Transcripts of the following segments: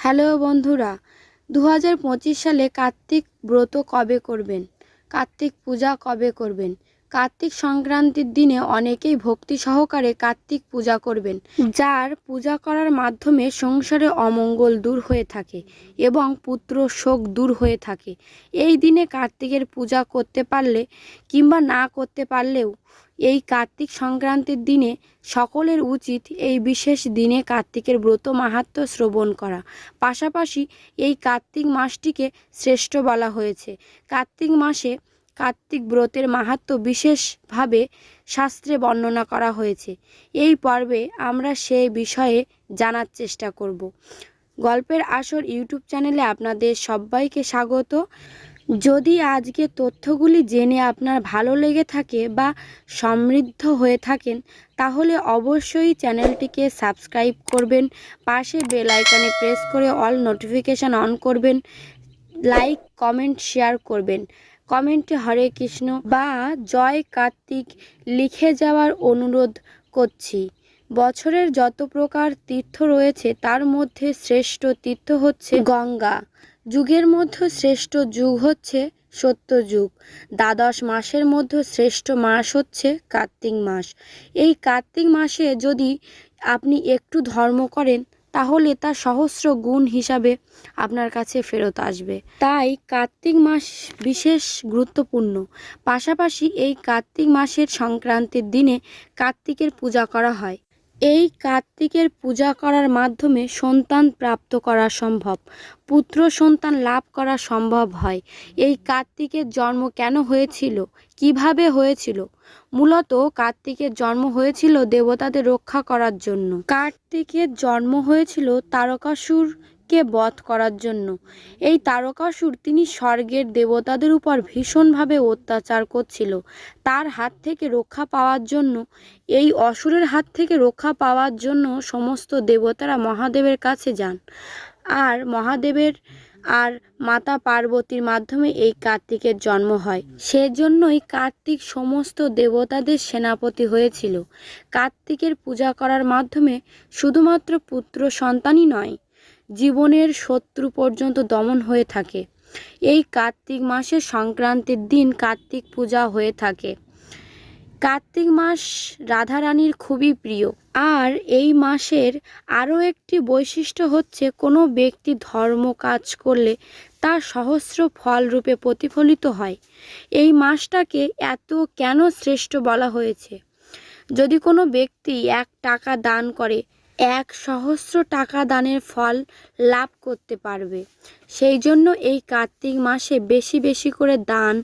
Hello বন্ধুরা দু হাজার পঁচিশ সালে কার্তিক ব্রত কবে করবেন? কার্তিক পূজা কবে করবেন? কার্তিক সংক্রান্তির দিনে অনেকেই ভক্তি সহকারে কার্তিক পূজা করবেন, যার পূজা করার মাধ্যমে সংসারে অমঙ্গল দূর হয়ে থাকে এবং পুত্র শোক দূর হয়ে থাকে। এই দিনে কার্তিকের পূজা করতে পারলে কিংবা না করতে পারলেও এই কার্তিক সংক্রান্তির দিনে সকলের উচিত এই বিশেষ দিনে কার্তিকের ব্রত মাহাত্ম্য শ্রবণ করা। পাশাপাশি এই কার্তিক মাসটিকে শ্রেষ্ঠ বলা হয়েছে। কার্তিক মাসে কার্তিক ব্রতের মাহাত্ম্য বিশেষভাবে শাস্ত্রে বর্ণনা করা হয়েছে। এই পর্বে আমরা সেই বিষয়ে জানার চেষ্টা করব। গল্পের আসর ইউটিউব চ্যানেলে আপনাদের সবাইকে স্বাগত। যদি আজকে তথ্যগুলি জেনে আপনার ভালো লেগে থাকে বা সমৃদ্ধ হয়ে থাকেন, তাহলে অবশ্যই চ্যানেলটিকে সাবস্ক্রাইব করবেন, পাশে বেল আইকনে প্রেস করে অল নোটিফিকেশান অন করবেন, লাইক, কমেন্ট, শেয়ার করবেন। কমেন্টে হরে কৃষ্ণ বা জয় কার্তিক লিখে যাওয়ার অনুরোধ করছি। বছরের যত প্রকার তীর্থ রয়েছে, তার মধ্যে শ্রেষ্ঠ তীর্থ হচ্ছে গঙ্গা। যুগের মধ্যে শ্রেষ্ঠ যুগ হচ্ছে সত্য যুগ। দ্বাদশ মাসের মধ্যে শ্রেষ্ঠ মাস হচ্ছে কার্তিক মাস। এই কার্তিক মাসে যদি আপনি একটু ধর্ম করেন, তাহলে তা সহস্র গুণ হিসাবে আপনার কাছে ফেরত আসবে। তাই কার্তিক মাস বিশেষ গুরুত্বপূর্ণ। পাশাপাশি এই কার্তিক মাসের সংক্রান্তির দিনে কার্তিকের পূজা করা হয়। এই কার্তিকের পূজা করার মাধ্যমে সন্তান প্রাপ্ত করা সম্ভব, পুত্র সন্তান লাভ করা সম্ভব হয়। এই কার্তিকের জন্ম কেন হয়েছিল? কীভাবে হয়েছিল? মূলত কার্তিকের জন্ম হয়েছিল দেবতাদের রক্ষা করার জন্য। কার্তিকের জন্ম হয়েছিল তারকাসুরকে বধ করার জন্য। এই তারকাসুর তিনি স্বর্গের দেবতাদের উপর ভীষণভাবে অত্যাচার করছিল। তার হাত থেকে রক্ষা পাওয়ার জন্য, এই অসুরের হাত থেকে রক্ষা পাওয়ার জন্য সমস্ত দেবতারা মহাদেবের কাছে যান। আর মহাদেবের, আর মাতা পার্বতীর মাধ্যমে এই কার্তিকের জন্ম হয়। সেজন্যই কার্তিক সমস্ত দেবতাদের সেনাপতি হয়েছিল। কার্তিকের পূজা করার মাধ্যমে শুধুমাত্র পুত্র সন্তানই নয় জীবনের শত্রু পর্যন্ত দমন হয়ে থাকে। এই কার্তিক মাসের সংক্রান্তির দিন কার্তিক পূজা হয়ে থাকে। কার্তিক মাস রাধারানীর খুবই প্রিয়। আর এই মাসের আরও একটি বৈশিষ্ট্য হচ্ছে, কোনো ব্যক্তি ধর্ম কাজ করলে তা সহস্র ফলরূপে প্রতিফলিত হয়। এই মাসটাকে এত কেন শ্রেষ্ঠ বলা হয়েছে? যদি কোনো ব্যক্তি এক টাকা দান করে এক সহস্র টাকা দানের ফল লাভ করতে পারবে। সেই জন্য এই কার্তিক মাসে বেশি বেশি করে দান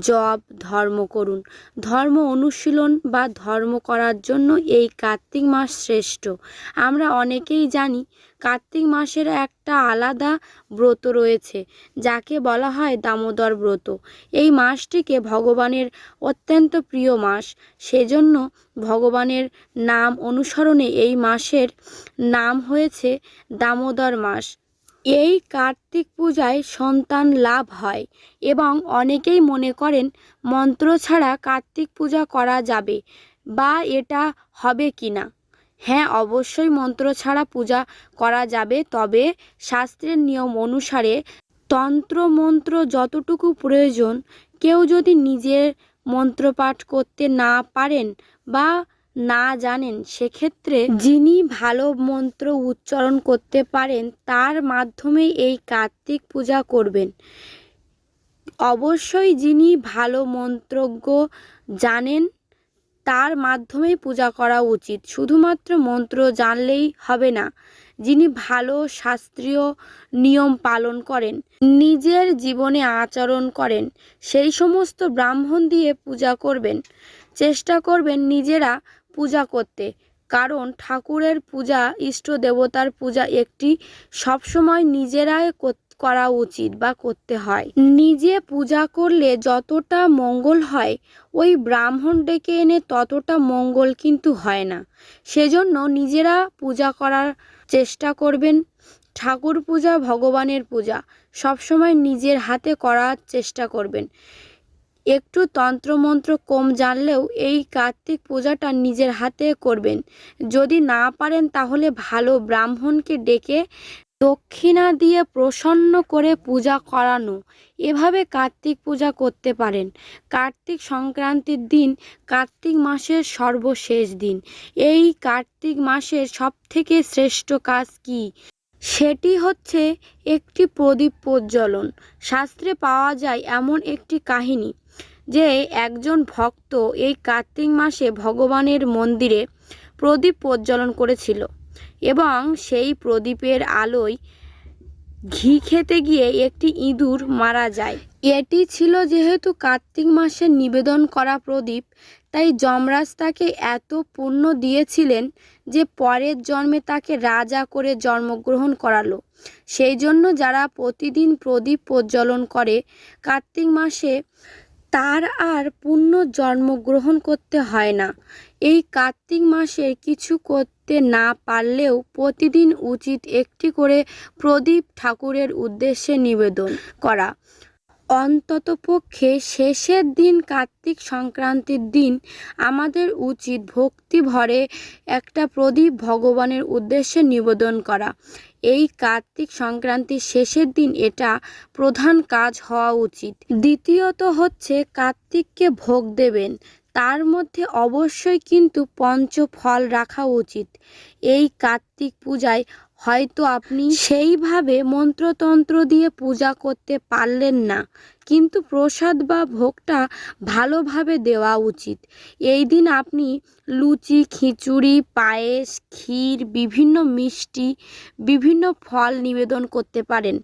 জব ধর্ম করুন। ধর্ম অনুশীলন বা ধর্ম করার জন্য এই কার্তিক মাস শ্রেষ্ঠ। আমরা অনেকেই জানি কার্তিক মাসের একটা আলাদা ব্রত রয়েছে, যাকে বলা হয় দামোদর ব্রত। এই মাসটিকে ভগবানের অত্যন্ত প্রিয় মাস। সেজন্য ভগবানের নাম অনুসরণে এই মাসের নাম হয়েছে দামোদর মাস। এই কার্তিক পূজায় সন্তান লাভ হয় এবং অনেকেই মনে করেন, মন্ত্র ছাড়া কার্তিক পূজা করা যাবে বা এটা হবে কি না হ্যাঁ অবশ্যই মন্ত্র ছাড়া পূজা করা যাবে, তবে শাস্ত্রের নিয়ম অনুসারে তন্ত্র মন্ত্র যতটুকু প্রয়োজন, কেউ যদি নিজের মন্ত্রপাঠ করতে না পারেন বা না জানেন, সেক্ষেত্রে যিনি ভালো মন্ত্র উচ্চারণ করতে পারেন, তার মাধ্যমে এই কার্তিক পূজা করবেন। অবশ্যই যিনি ভালো মন্ত্রজ্ঞ জানেন তার মাধ্যমেই পূজা করা উচিত। শুধুমাত্র মন্ত্র জানলেই হবে না, যিনি ভালো শাস্ত্রীয় নিয়ম পালন করেন, নিজের জীবনে আচরণ করেন, সেই সমস্ত ব্রাহ্মণ দিয়ে পূজা করবেন। চেষ্টা করবেন নিজেরা পূজা করতে, কারণ ঠাকুরের পূজা, ইষ্ট দেবতার পূজা একটি সবসময় নিজেরাই করা উচিত বা করতে হয়। নিজে পূজা করলে যতটা মঙ্গল হয়, ওই ব্রাহ্মণ ডেকে এনে ততটা মঙ্গল কিন্তু হয় না। সেজন্য নিজেরা পূজা করার চেষ্টা করবেন। ঠাকুর পূজা, ভগবানের পূজা, সবসময় নিজের হাতে করার চেষ্টা করবেন। একটু তন্ত্রমন্ত্র কম জানলেও এই কার্তিক পূজাটা নিজের হাতে করবেন। যদি না পারেন তাহলে ভালো ব্রাহ্মণকে ডেকে দক্ষিণা দিয়ে প্রসন্ন করে পূজা করানো। এভাবে কার্তিক পূজা করতে পারেন। কার্তিক সংক্রান্তির দিন, কার্তিক মাসের সর্বশেষ দিন। এই কার্তিক মাসের সবথেকে শ্রেষ্ঠ কাজ কি? সেটি হচ্ছে একটি প্রদীপ প্রজ্বলন। শাস্ত্রে পাওয়া যায় এমন একটি কাহিনী যে, একজন ভক্ত এই কার্তিক মাসে ভগবানের মন্দিরে প্রদীপ প্রজ্বলন করেছিল। এবং সেই প্রদীপের আলোয় ঘি খেতে গিয়ে একটি ইঁদুর মারা যায়। এটি ছিল যেহেতু কার্তিক মাসের নিবেদন করা প্রদীপ, তাই যমরাজ তাকে এত পুণ্য দিয়েছিলেন যে পরের জন্মে তাকে রাজা করে জন্মগ্রহণ করালো। সেই জন্য যারা প্রতিদিন প্রদীপ প্রজ্বলন করে, কার্তিক মাসে তার আর পুণ্য জন্মগ্রহণ করতে হয় না। এই কার্তিক মাসে কিছু করতে না পারলেও প্রতিদিন উচিত একটি করে প্রদীপ ঠাকুরের উদ্দেশ্যে নিবেদন করা। অন্ততপক্ষে শেষের দিন কার্তিক সংক্রান্তির দিন আমাদের উচিত ভক্তি ভরে একটা প্রদীপ ভগবানের উদ্দেশ্যে নিবেদন করা। এই কার্তিক সংক্রান্তির শেষের দিন এটা প্রধান কাজ হওয়া উচিত। দ্বিতীয়ত হচ্ছে কার্তিককে ভোগ দেবেন। তার মধ্যে অবশ্যই কিন্তু পঞ্চ ফল রাখা উচিত। এই কার্তিক পূজায় হয়তো আপনি সেইভাবে মন্ত্রতন্ত্র দিয়ে পূজা করতে পারলেন না, কিন্তু প্রসাদ বা ভোগটা ভালোভাবে দেওয়া উচিত। এই দিন আপনি লুচি, খিচুড়ি, পায়েস, ক্ষীর, বিভিন্ন মিষ্টি, বিভিন্ন ফল নিবেদন করতে পারেন।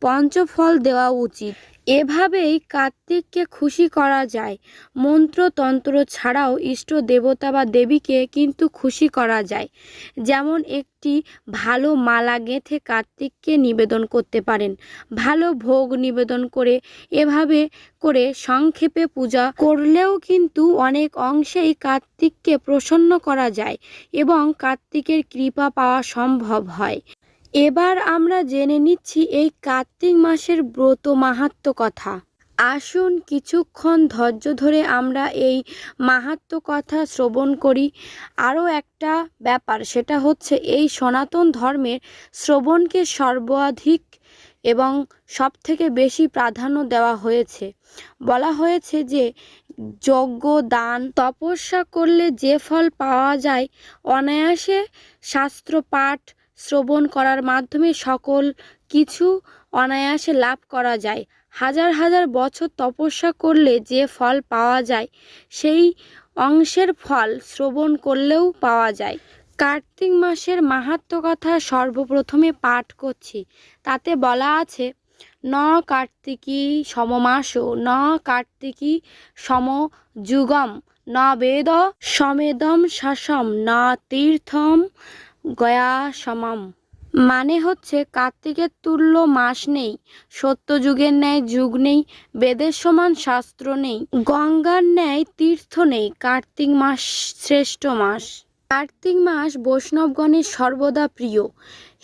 পঞ্চফল দেওয়া উচিত। এভাবেই কার্তিককে খুশি করা যায়। মন্ত্রতন্ত্র ছাড়াও ইষ্ট দেবতা বা দেবীকে কিন্তু খুশি করা যায়। যেমন একটি ভালো মালা গেঁথে কার্তিককে নিবেদন করতে পারেন। ভালো ভোগ নিবেদন করে, এভাবে করে সংক্ষেপে পূজা করলেও কিন্তু অনেক অংশেই কার্তিককে প্রসন্ন করা যায় এবং কার্তিকের কৃপা পাওয়া সম্ভব হয়। এবার আমরা জেনে নিচ্ছি এই কার্তিক মাসের ব্রত মাহাত্ম কথা। আসুন কিছুক্ষণ ধৈর্য ধরে আমরা এই মাহাত্ম কথা শ্রবণ করি। আরও একটা ব্যাপার, সেটা হচ্ছে এই সনাতন ধর্মের শ্রবণকে সর্বাধিক এবং সবথেকে বেশি প্রাধান্য দেওয়া হয়েছে। বলা হয়েছে যে, যজ্ঞ, দান, তপস্যা করলে যে ফল পাওয়া যায়, অনায়াসে শাস্ত্র পাঠ শ্রবণ করার মাধ্যমে সকল কিছু অনায়াসে লাভ করা যায়। হাজার হাজার বছর তপস্যা করলে যে ফল পাওয়া যায়, সেই অংশের ফল শ্রবণ করলেও পাওয়া যায়। কার্তিক মাসের মাহাত্ম কথা সর্বপ্রথমে পাঠ করছি। তাতে বলা আছে, ন কার্তিকী সমমাস, ন কার্তিকী সমযুগম, ন বেদ সমেদম শাসম, ন তীর্থম গয়া সমম। মানে হচ্ছে কার্তিকের তুল্য মাস নেই সত্যযুগের ন্যায় যুগ নেই, বেদের সমান শাস্ত্র নেই, গঙ্গার ন্যায় তীর্থ নেই, কার্তিক মাস শ্রেষ্ঠ মাস। কার্তিক মাস বৈষ্ণবগণের সর্বদা প্রিয়।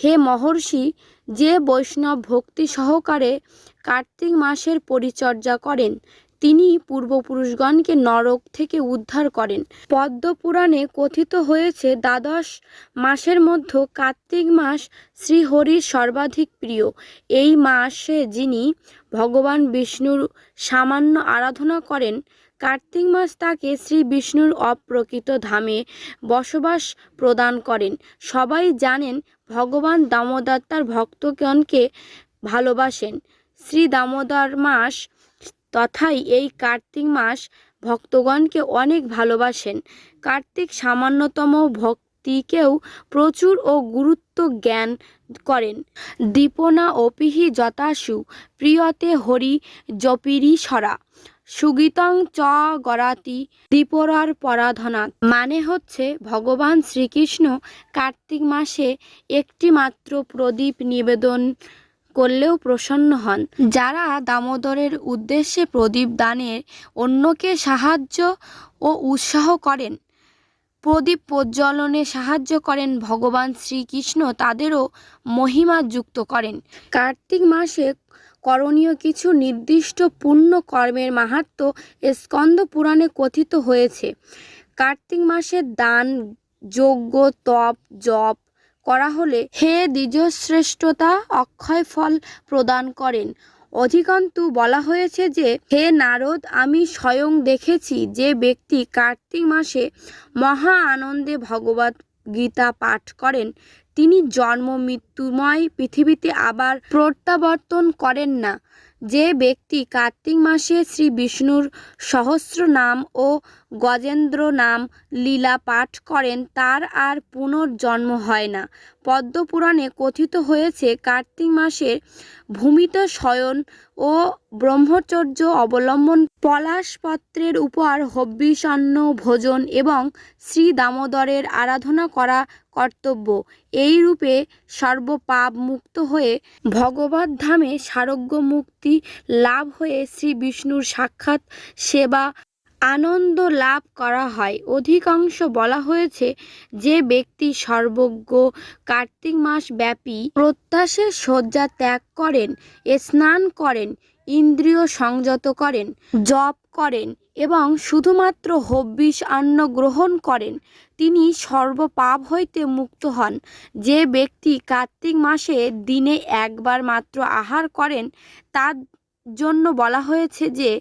হে মহর্ষি, যে বৈষ্ণব ভক্তি সহকারে কার্তিক মাসের পরিচর্যা করেন তিনি পূর্বপুরুষগণকে নরক থেকে উদ্ধার করেন। পদ্ম পুরাণে কথিত হয়েছে, দ্বাদশ মাসের মধ্যে কার্তিক মাস শ্রীহরির সর্বাধিক প্রিয়। এই মাসে যিনি ভগবান বিষ্ণুর সামান্য আরাধনা করেন, কার্তিক মাস তাকে শ্রী বিষ্ণুর অপ্রকৃত ধামে বসবাস প্রদান করেন। সবাই জানেন, ভগবান দামোদর তার ভক্তগণকে ভালোবাসেন। শ্রী দামোদর মাস তথাই এই কার্তিক মাস ভক্তগণকে অনেক ভালোবাসেন। কার্তিক সামান্যতম ভক্তিকেও প্রচুর ও গুরুত্ব জ্ঞান করেন। দীপনা অপিহি যতাসু প্রিয়তে হরি জপিরি সরা। সুগীতং চ গরাতি দীপরার পরাধনা মানে হচ্ছে ভগবান শ্রীকৃষ্ণ কার্তিক মাসে একটি মাত্র প্রদীপ নিবেদন করলেও প্রসন্ন হন। যারা দামোদরের উদ্দেশ্যে প্রদীপ দানের অন্যকে সাহায্য ও উৎসাহ করেন, প্রদীপ প্রজ্বলনে সাহায্য করেন ভগবান শ্রীকৃষ্ণ, তাদেরও মহিমা যুক্ত করেন। কার্তিক মাসে করণীয় কিছু নির্দিষ্ট পুণ্য কর্মের মাহাত্ম স্কন্দ পুরাণে কথিত হয়েছে। কার্তিক মাসে দান, যজ্ঞ, তপ, জপ করা হলে হে দ্বিজশ্রেষ্ঠতা অক্ষয় ফল প্রদান করেন। অধিকন্তু বলা হয়েছে যে, হে নারদ, আমি স্বয়ং দেখেছি যে ব্যক্তি কার্তিক মাসে মহা আনন্দে ভগবত গীতা পাঠ করেন। তিনি জন্ম মৃত্যুময় পৃথিবীতে আবার প্রত্যাবর্তন করেন না। যে ব্যক্তি কার্তিক মাসে শ্রী বিষ্ণুর সহস্র নাম ও গজেন্দ্র নাম লীলা পাঠ করেন, তার আর পুনর্জন্ম হয় না। পদ্মপুরাণে কথিত হয়েছে, কার্তিক মাসের ভূমিতে শয়ন ও ব্রহ্মচর্য অবলম্বন, পলাশপত্রের উপর হব্যিষান্ন ভোজন এবং শ্রী দামোদরের আরাধনা করা কর্তব্য। এই রূপে সর্বপাপ মুক্ত হয়ে ভগবত ধামে সারোগ্য মুক্তি লাভ হয়ে শ্রী বিষ্ণুর সাক্ষাৎ সেবা আনন্দ লাভ করা হয়। অধিকাংশ বলা হয়েছে যে ব্যক্তি সর্বজ্ঞ কার্তিক মাস ব্যাপী প্রত্যাশের শয্যা ত্যাগ করেন, স্নান করেন ইন্দ্রিয় সংযত করেন, জপ করেন এবং শুধুমাত্র হব্বিষ আন্ন গ্রহণ করেন। তিনি সর্বপাপ হইতে মুক্ত হন। যে ব্যক্তি কার্তিক মাসে দিনে একবার মাত্র আহার করেন, তার জন্য বলা হয়েছে যে,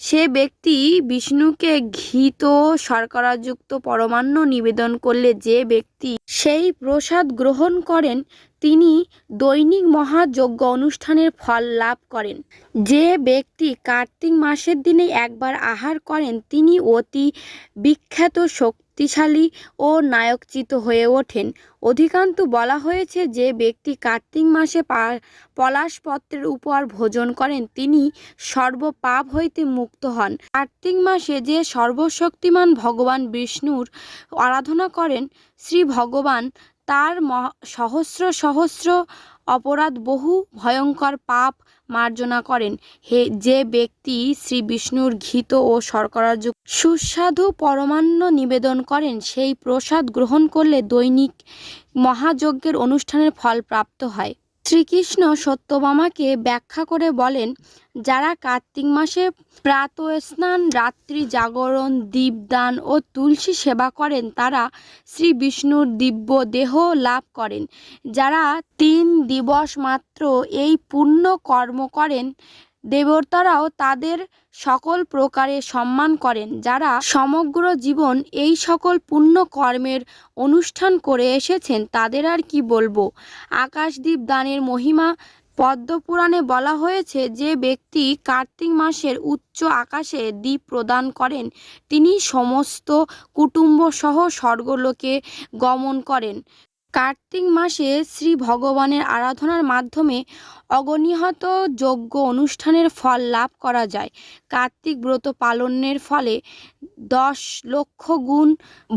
সে ব্যক্তি বিষ্ণুকে ঘৃত, শর্করাযুক্ত পরমান্ন নিবেদন করলে যে ব্যক্তি সেই প্রসাদ গ্রহণ করেন তিনি দৈনিক মহাযজ্ঞ অনুষ্ঠানের ফল লাভ করেন। যে ব্যক্তি কার্তিক মাসের দিনে একবার আহার করেন, তিনি অতি বিখ্যাত, শক্তিশালী ও নায়কচিত হয়ে ওঠেন। অধিকান্ত বলা হয়েছে যে ব্যক্তি কার্তিক মাসে পলাশপত্রের উপর ভোজন করেন, তিনি সর্বপাপ হইতে মুক্ত হন। কার্তিক মাসে যে সর্বশক্তিমান ভগবান বিষ্ণুর আরাধনা করেন, শ্রী ভগবান তার মহ- সহস্র সহস্র অপরাধ বহু ভয়ঙ্কর পাপ মার্জনা করেন। হে, যে ব্যক্তি শ্রী বিষ্ণুর ঘিত ও শর্করাযুক্ত সুস্বাদু পরমান্ন নিবেদন করেন, সেই প্রসাদ গ্রহণ করলে দৈনিক মহাযজ্ঞের অনুষ্ঠানের ফল প্রাপ্ত হয়। শ্রীকৃষ্ণ সত্যবামাকে ব্যাখ্যা করে বলেন, যারা কার্তিক মাসে প্রাত স্নান রাত্রি জাগরণ, দীপদান ও তুলসী সেবা করেন, তারা শ্রী বিষ্ণুর দিব্য দেহ লাভ করেন। যারা তিন দিবস মাত্র এই পুণ্য কর্ম করেন দেবতারাও তাদের সকল প্রকারে সম্মান করেন, যারা সমগ্র জীবন এই সকল পুণ্য কর্মের অনুষ্ঠান করে এসেছেন। তাদের আর কি বলব? আকাশদ্বীপ দানের মহিমা পদ্মপুরাণে বলা হয়েছে যে ব্যক্তি কার্তিক মাসের উচ্চ আকাশে দ্বীপ প্রদান করেন, তিনি সমস্ত কুটুম্ব সহ স্বর্গলোকে গমন করেন। কার্তিক মাসে শ্রী ভগবানের আরাধনার মাধ্যমে অগনিহত যজ্ঞ অনুষ্ঠানের ফল লাভ করা যায়। কার্তিক ব্রত পালনের ফলে দশ লক্ষ গুণ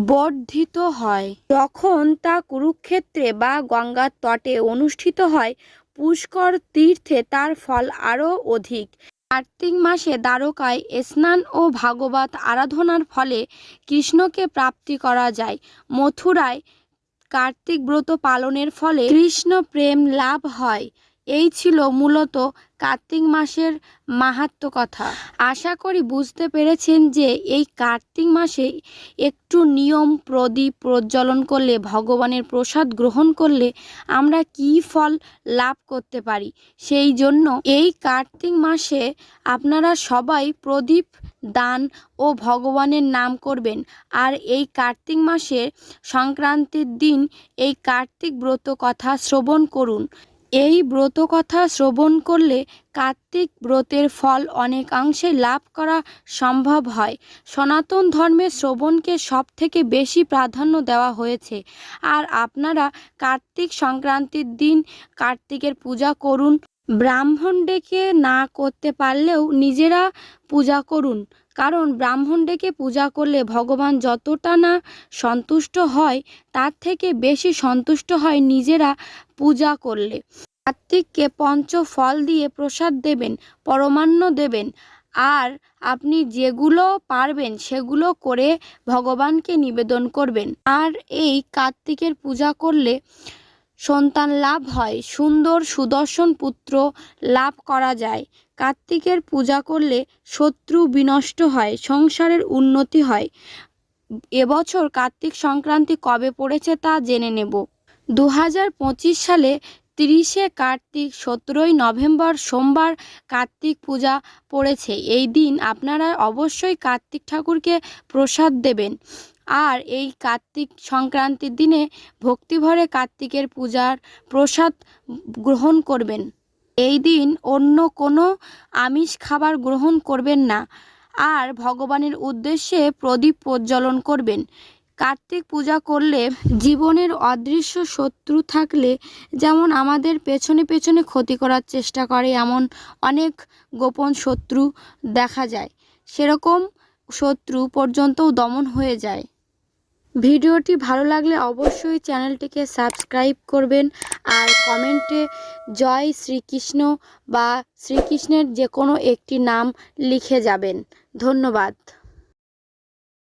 বর্ধিত হয়। যখন তা কুরুক্ষেত্রে বা গঙ্গার তটে অনুষ্ঠিত হয়, পুষ্কর তীর্থে তার ফল আরও অধিক। কার্তিক মাসে দ্বারকায় স্নান ও ভাগবত আরাধনার ফলে কৃষ্ণকে প্রাপ্তি করা যায়। মথুরায় কার্তিক ব্রত পালনের ফলে কৃষ্ণ প্রেম লাভ হয়। এই ছিল মূলত কার্তিক মাসের মাহাত্ম্য কথা। আশা করি বুঝতে পেরেছেন যে এই কার্তিক মাসে একটু নিয়ম, প্রদীপ প্রজ্বলন করলে, ভগবানের প্রসাদ গ্রহণ করলে আমরা কী ফল লাভ করতে পারি? সেই জন্য এই কার্তিক মাসে আপনারা সবাই প্রদীপ দান ও ভগবানের নাম করবেন। আর এই কার্তিক মাসের সংক্রান্তির দিন এই কার্তিক ব্রত কথা শ্রবণ করুন। এই ব্রত কথা শ্রবণ করলে কার্তিক ব্রতের ফল অনেকাংশে লাভ করা সম্ভব হয়। সনাতন ধর্মে শ্রবণকে সব থেকে বেশি প্রাধান্য দেওয়া হয়েছে। আর আপনারা কার্তিক সংক্রান্তির দিন কার্তিকের পূজা করুন। ব্রাহ্মণ ডেকে না করতে পারলেও নিজেরা পূজা করুন। কারণ ব্রাহ্মণ ডেকে পূজা করলে ভগবান যতটা না সন্তুষ্ট হয়, তার থেকে বেশি সন্তুষ্ট হয় নিজেরা পূজা করলে। কার্তিককে পঞ্চ ফল দিয়ে প্রসাদ দেবেন, পরমান্ন দেবেন। আর আপনি যেগুলো পারবেন, সেগুলো করে ভগবানকে নিবেদন করবেন। আর এই কার্তিকের পূজা করলে সন্তান লাভ হয়, সুন্দর সুদর্শন পুত্র লাভ করা যায়। কার্তিকের পূজা করলে শত্রু বিনষ্ট হয়, সংসারের উন্নতি হয়। এবছর কার্তিক সংক্রান্তি কবে পড়েছে তা জেনে নেব। দু হাজার পঁচিশ সালে তিরিশে কার্তিক, সতেরোই নভেম্বর সোমবার কার্তিক পূজা পড়েছে। এই দিন আপনারা অবশ্যই কার্তিক ঠাকুরকে প্রসাদ দেবেন। আর এই কার্তিক সংক্রান্তির দিনে ভক্তিভরে কার্তিকের পূজার প্রসাদ গ্রহণ করবেন। এই দিন অন্য কোনো আমিষ খাবার গ্রহণ করবেন না আর ভগবানের উদ্দেশ্যে প্রদীপ প্রজ্বলন করবেন। কার্তিক পূজা করলে জীবনের অদৃশ্য শত্রু থাকলে যেমন আমাদের পেছনে পেছনে ক্ষতি করার চেষ্টা করে, এমন অনেক গোপন শত্রু দেখা যায়। সেরকম শত্রু পর্যন্তও দমন হয়ে যায়। ভিডিওটি ভালো লাগলে অবশ্যই চ্যানেলটিকে সাবস্ক্রাইব করবেন আর কমেন্টে জয় শ্রীকৃষ্ণ বা শ্রীকৃষ্ণের যে কোনো একটি নাম লিখে যাবেন। ধন্যবাদ।